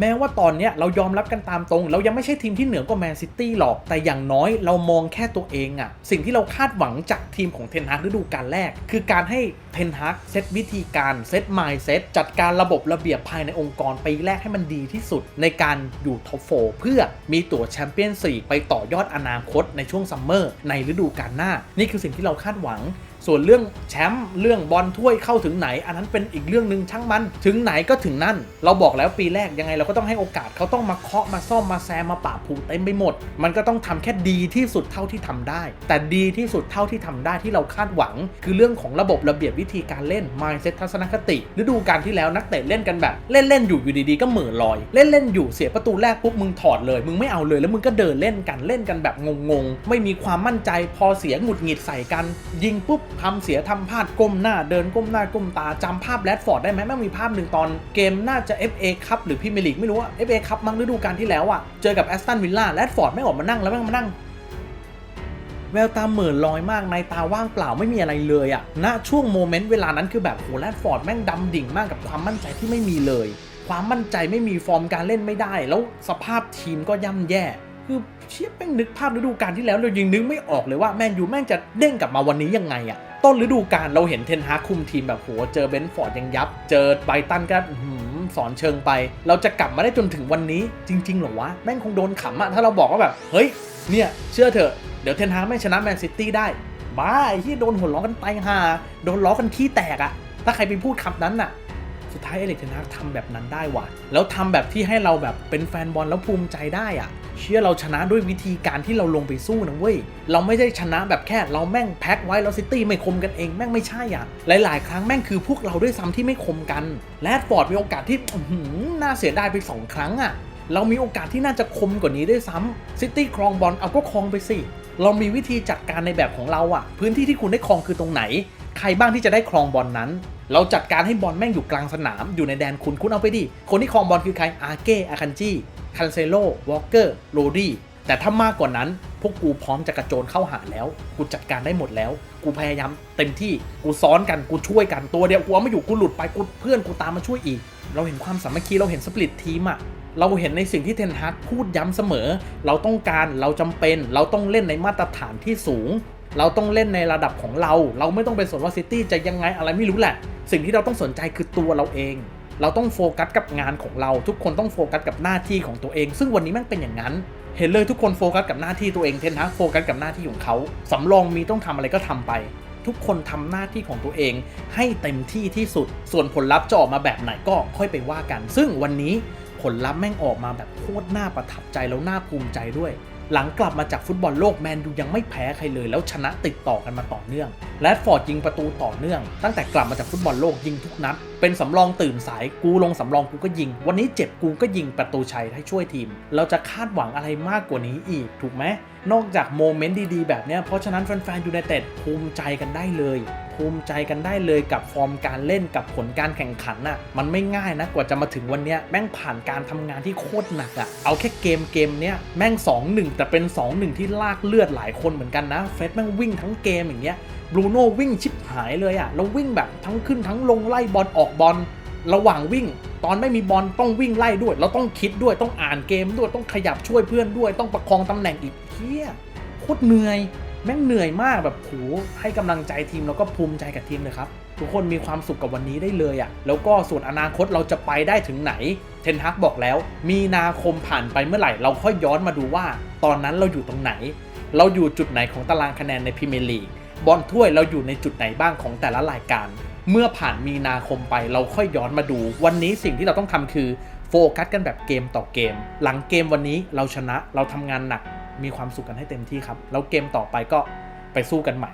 แม้ว่าตอนนี้เรายอมรับกันตามตรง เรายังไม่ใช่ทีมที่เหนือกว่าแมนซิตี้หรอก แต่อย่างน้อยเรามองแค่ตัวเองอะสิ่งที่เราคาดหวังจากทีมของเทนฮากฤดูกาลแรก คือการให้เทนฮากเซตวิธีการเซตไมายเซตจัดการระบบระเบียบภายในองค์กรปีแรกให้มันดีที่สุด ในการอยู่ท็อปโฟเพื่อมีตั๋วแชมเปี้ยนส์ลีกไปต่อยอดอนาคตในช่วงซัมเมอร์ในฤดูกาลหน้า นี่คือสิ่งที่เราคาดหวัง ส่วนเรื่องแชมป์เรื่องบอลถ้วยเข้าถึงไหน อันนั้นเป็นอีกเรื่องหนึ่งช่างมัน ถึงไหนก็ถึงนั่น เราบอกแล้วปีแรกยังไงเราก็ต้องให้โอกาสเขาต้องมาเคาะมาซ่อมมาแซมมาปราผูเต็มไปหมด มันก็ต้องทำแค่ดีที่สุดเท่าที่ทำได้ แต่ดีที่สุดเท่าที่ทำได้ที่เราคาดหวัง คือเรื่องของระบบระเบียบวิธีการเล่น mindset ทัศนคติฤดูกาลที่แล้วนักเตะเล่นกันแบบเล่นเล่นอยู่อยู่ดีๆก็เหม่อลอย เล่นเล่นอยู่เสียประตูแรกปุ๊บมึงถอดเลย มึงไม่เอาเลยแล้วมึงก็เดินเล่นกันเล่นกันแบบงงๆไม่มีความมั่นใจพอเสียหงุดหงิดใส่กัน ยิงปุ๊บทำเสียทำพลาดก้มหน้าเดินก้มหน้าก้มตาจำภาพแรดฟอร์ดได้ไหมแม่งมีภาพหนึ่งตอนเกมน่าจะ FA คัพหรือพรีเมียร์ลีกไม่รู้ว่า FA คัพมั้งฤดูกาลที่แล้วอะเจอกับแอสตันวิลล่าแรดฟอร์ดไม่งออกมานั่งแล้วแม่งมานั่งแววตาเหม่อลอยมากในตาว่างเปล่าไม่มีอะไรเลยอะณช่วงโมเมนต์เวลานั้นคือแบบโหแรดฟอร์ดแม่งดำดิ่งมากกับความมั่นใจที่ไม่มีเลย ความมั่นใจไม่มีฟอร์มการเล่นไม่ได้ แล้วสภาพทีมก็ย่ำแย่ คือเชี่ยแม่งนึกภาพฤดูกาลที่แล้วเรายังนึกไม่ออกเลยว่าแมนยูแม่งจะเด้งกลับมาวันนี้ยังไงอะต้นฤดูกาลเราเห็นเทนฮาคุมทีมแบบโหเจอเบนฟอร์ดยังยับ เจอไบตันก็สอนเชิงไป เราจะกลับมาได้จนถึงวันนี้จริงๆหรอวะ แม่งคงโดนขำอะถ้าเราบอกว่าแบบ เฮ้ย เนี่ยเชื่อเถอะ เดี๋ยวเทนฮากไม่งชนะแมนซิตี้ได้ บ้าไอ้ที่โดนหัวล้อกันไปฮาโดนล้อกันขี้แตกอะถ้าใครไปพูดคำนั้นน่ะ สุดท้ายเอริกเทนฮากทำแบบนั้นได้ว่ะ แล้วทำแบบที่ให้เราแบบเป็นแฟนบอลแล้วภูมิใจได้อะเชื่อเราชนะด้วยวิธีการที่เราลงไปสู้นะเว้ย เราไม่ได้ชนะแบบแค่เราแม่งแพ็คไว้แล้วซิตี้ไม่คมกันเองแม่งไม่ใช่อะ หลาย ๆ ครั้งแม่งคือพวกเราด้วยซ้ำที่ไม่คมกันแรดฟอร์ดมีโอกาสที่อื้อหือน่าเสียดายไปสองครั้งอะ เรามีโอกาสที่น่าจะคมกว่านี้ด้วยซ้ำซิตี้ครองบอลเอาก็ครองไปสิ เรามีวิธีจัดการในแบบของเราอะพื้นที่ที่คุณได้ครองคือตรงไหน ใครบ้างที่จะได้ครองบอลนั้น เราจัดการให้บอลแม่งอยู่กลางสนาม อยู่ในแดนคุณคุณเอาไปดิ คนที่ครองบอลคือใครอาเก้อาคันจีคันเซโลวอลเกอร์โรดี้ แต่ถ้ามากกว่านั้นพวกกูพร้อมจะกระโจนเข้าหาแล้ว กูจัดการได้หมดแล้ว กูพยายามเต็มที่กูซ้อนกันกูช่วยกันตัวเดียวกูเอาไม่อยู่กูหลุดไปกูเพื่อนกูตามมาช่วยอีก เราเห็นความสามัคคีเราเห็นสปริตทีมอะเราเห็นในสิ่งที่เทนฮากพูดย้ำเสมอ เราต้องการเราจำเป็น เราต้องเล่นในมาตรฐานที่สูง เราต้องเล่นในระดับของเรา เราไม่ต้องไปสนว่าซิตี้จะยังไงอะไรไม่รู้แหละ สิ่งที่เราต้องสนใจคือตัวเราเอง เราต้องโฟกัสกับงานของเรา ทุกคนต้องโฟกัสกับหน้าที่ของตัวเอง ซึ่งวันนี้แม่งเป็นอย่างนั้น เห็นเลยทุกคนโฟกัสกับหน้าที่ตัวเองเทนฮาโฟกัสกับหน้าที่ของเขาสำรองมีต้องทำอะไรก็ทำไป ทุกคนทำหน้าที่ของตัวเอง ให้เต็มที่ที่สุด ส่วนผลลัพธ์จะออกมาแบบไหนก็ค่อยไปว่ากัน ซึ่งวันนี้ผลลัพธ์แม่งออกมาแบบโคตรน่าประทับใจแล้วน่าภูมิใจด้วย หลังกลับมาจากฟุตบอลโลกแมนยูยังไม่แพ้ใครเลย แล้วชนะติดต่อกันมาต่อเนื่องแรดฟอร์ดยิงประตูต่อเนื่อง ตั้งแต่กลับมาจากฟุตบอลโลกยิงทุกนัดเป็นสำรองตื่นสายกูลงสำรองกูก็ยิง วันนี้เจ็บกูก็ยิงประตูชัยให้ช่วยทีม เราจะคาดหวังอะไรมากกว่านี้อีกถูกไหมนอกจากโมเมนต์ดีๆ แบบเนี้ยเพราะฉะนั้นแฟนๆยูไนเต็ดภูมิใจกันได้เลย ภูมิใจกันได้เลยกับฟอร์มการเล่นกับผลการแข่งขันน่ะมันไม่ง่ายนะกว่าจะมาถึงวันเนี้ยแม่งผ่านการทำงานที่โคตรหนักอะ่ะเอาแค่เกมเกมเนี้ยแม่ง 2-1 แต่เป็น 2-1 ที่ลากเลือดหลายคนเหมือนกันนะเฟสแม่งวิ่งทั้งเกมอย่างเงี้ยบรูโน่วิ่งชิบหายเลยอะ่ะแล้ววิ่งแบบทั้งขึ้นทั้งลงไล่บอลออกบอลระหว่างวิ่ง ตอนไม่มีบอลต้องวิ่งไล่ด้วย เราต้องคิดด้วยต้องอ่านเกมด้วยต้องขยับช่วยเพื่อนด้วย ต้องประคองตำแหน่งอีกเฮียโคตรเหนื่อย แม่งเหนื่อยมากแบบโหให้กำลังใจทีมแล้วก็ภูมิใจกับทีมเลยครับทุกคนมีความสุขกับวันนี้ได้เลยอะ่ะ แล้วก็ส่วนอนาคตเราจะไปได้ถึงไหน เทนฮักบอกแล้ว มีนาคมผ่านไปเมื่อไหร่ เราค่อยย้อนมาดูว่า ตอนนั้นเราอยู่ตรงไหน เราอยู่จุดไหนของตารางคะแนนในพรีเมียร์ลีก บอลถ้วยเราอยู่ในจุดไหนบ้างของแต่ละรายการ เมื่อผ่านมีนาคมไปเราค่อยย้อนมาดู วันนี้สิ่งที่เราต้องทำคือโฟกัสกันแบบเกมต่อเกม หลังเกมวันนี้เราชนะเราทำงานหนักมีความสุขกันให้เต็มที่ครับ แล้วเกมต่อไปก็ไปสู้กันใหม่